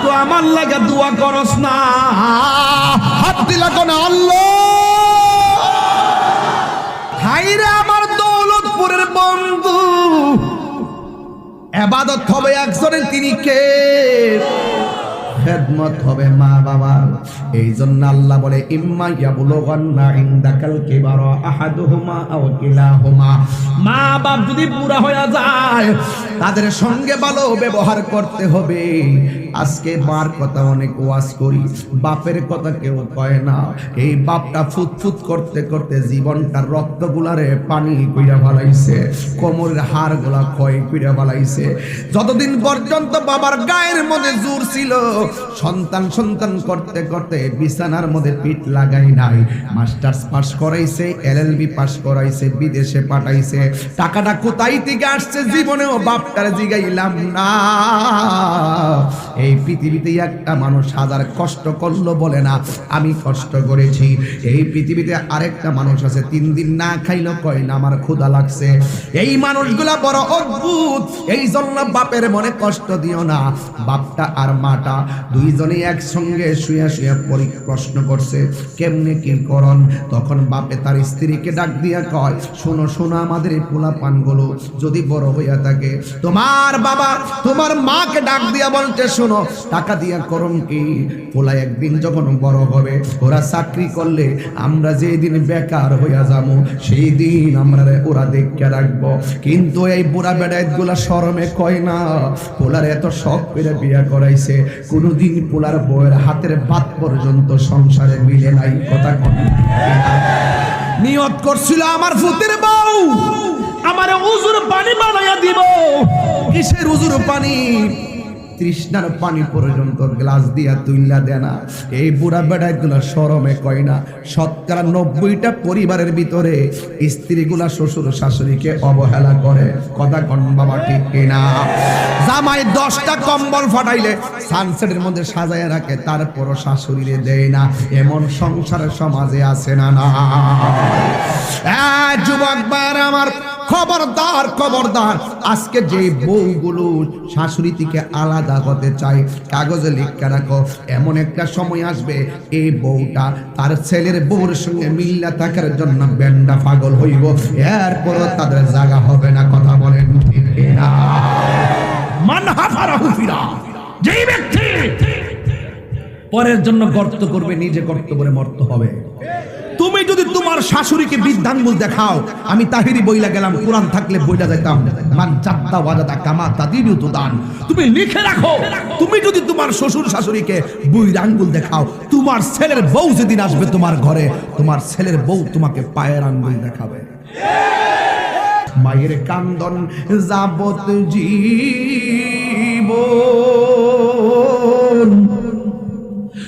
একটু আমার লাগে দোয়া করস না। হাত দিলা কোন, আল্লাহ। হাইরে আমার দৌলতপুরের বন্ধু। এবাদত হবে একজনের, তিনি কে? খেদমত হবে মা বাবার। এই জন্য আল্লাহ বলে, ইম্মা ইয়াবলুগান্না ইনদাকাল কিবারা আহাদুহুমা আও কিলাহুমা। মা বাপ যদি পুরা হয়ে যায়, তাদের সঙ্গে ভালো ব্যবহার করতে হবে। আজকে মার কথা অনেক ওয়াজ করি, বাপের কথা কেউ কয় না। এই বাপটা ফুটফুট করতে করতে জীবনটা জীবনটার রক্তগুলারে পানি কইরা ফেলাইছে, কোমরের হাড়গুলা ক্ষয় কইরা ফেলাইছে। যতদিন পর্যন্ত বাবার গায়ের মধ্যে জোর ছিল, সন্তান সন্তান করতে করতে বিছানার মধ্যে পিঠ লাগাই নাই। মাস্টার্স পাস করাইছে, এলএলবি পাস করাইছে, বিদেশে পাঠাইছে। টাকাটা কোথায় থেকে আসছে, জীবনেও বাপটার জিগাইলাম না। পৃথিবীতে একটা মানুষ হাজার কষ্ট করল বলে না, আমি কষ্ট করেছি। এই পৃথিবীতে আরেকটা মানুষ আছে, তিন দিন না খাইলো কয় না আমার ক্ষুধা লাগছে। এই মানুষগুলা বড় অদ্ভুত। এই জন্য বাপের মনে কষ্ট দিও না। বাপটা আর মাটা দুইজনে একসঙ্গে শুয়ে শুয়ে পরি প্রশ্ন করছে, কেমনে কি করন? তখন বাপে তার স্ত্রীকে ডাক দিয়া কয়, শোনো শোনো আমাদের এই পোলা পানগুলো যদি বড় হইয়া থাকে, তোমার বাবা তোমার মাকে ডাক দিয়া বলতে শোনো টাকা দিয়া করম কি? পোলা একদিন যখন বড় হবে, ওরা চাকরি করলে আমরা যেই দিন বেকার হইয়া যাব সেই দিন আমরা ওরা দেখে রাখব। কিন্তু এই বুড়া বেড়াইতগুলা সরমে কয় না, পোলার এত শখ করে বিয়া করাইছে, কোনোদিন পোলার বউয়ের হাতের বাত পর্যন্ত সংসারে মিলে নাই, কথা কন। নিয়ত করছিল আমার ফুতের বউ। আমার উজুর পানি বানাইয়া দিব। কিসের উজুর পানি? তৃষ্ণার পানি পর্যন্ত গ্লাস দিয়া তুইলা দেনা এই বুড়া বেড়াগুলা সরমে কয় না শতকরা নব্বইটা পরিবারের ভিতরে স্ত্রীগুলা শ্বশুর শাশুড়িকে অবহেলা করে। কথা কন বাবা ঠিক কিনা? জামাই দশটা কম্বল ফাটাইলে সানসেটের মধ্যে সাজায় রাখে তারপরও শাশুড়িরে দেয় না। এমন সংসারের সমাজে আছে না না। আহ, যুবক ভাইয়ের আমার খবরদার খবরদার। আজকে যে বউগুলো শাশুড়ি থেকে আলাদা হতে চায়, কাগজে লিখে রাখো, এমন একটা সময় আসবে, এই বউটা তার ছেলের বউর সঙ্গে মিল্লা থাকার জন্য বেন্ডা পাগল হইব। এরপরও তাদের জায়গা হবে না, কথা বলেন যেই ব্যক্তি পরের জন্য গর্ত করবে, নিজে গর্ত করে মরতে হবে। তোমার শাশুড়িকে বিদ্যাঙ্গুল দেখাও। আমি তাহিরি বইলা গেলাম, কোরআন থাকলে বইলা যাইতাম। মান চাত্তা ওয়াজাদা কামা তাদিরু তো দান তুমি লিখে রাখো। তুমি যদি তোমার শ্বশুর শাশুড়িকে বইর আঙ্গুল দেখাও, তোমার ছেলের বউ যেদিন আসবে তোমার ঘরে, তোমার ছেলের বউ তোমাকে পায়ের আঙ্গুল দেখাবে। মায়ের কান্দন যাবত জীবন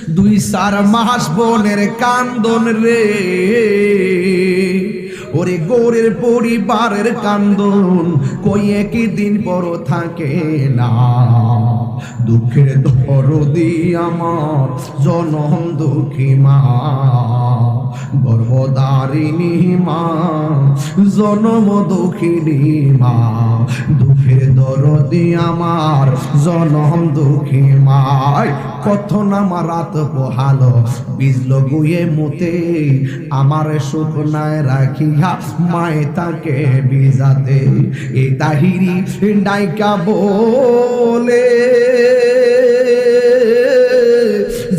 দুই সার মাস বোনের কান্দন রে। ওরে গোরের পরিবারের কান্দন, কই একই দিন পর থাকে না। দুঃখের দরদি আমার, জনম দুঃখী মা। গর্ভদারিণী মা, জনম দুঃখিনী মা, দুঃখের দরদি আমার, জনম দুঃখী মায় কথন আমার রাত পোহালো বিজল গুয়ে মুতে, আমার শুকনায় রাখিয়া মায়ে তাকে বিজাতে এই তাহিরি ডাইকা বলে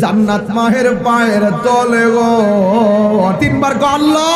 জান্নাত মাহের পায়ের তলে গো। তিনবার গল্লা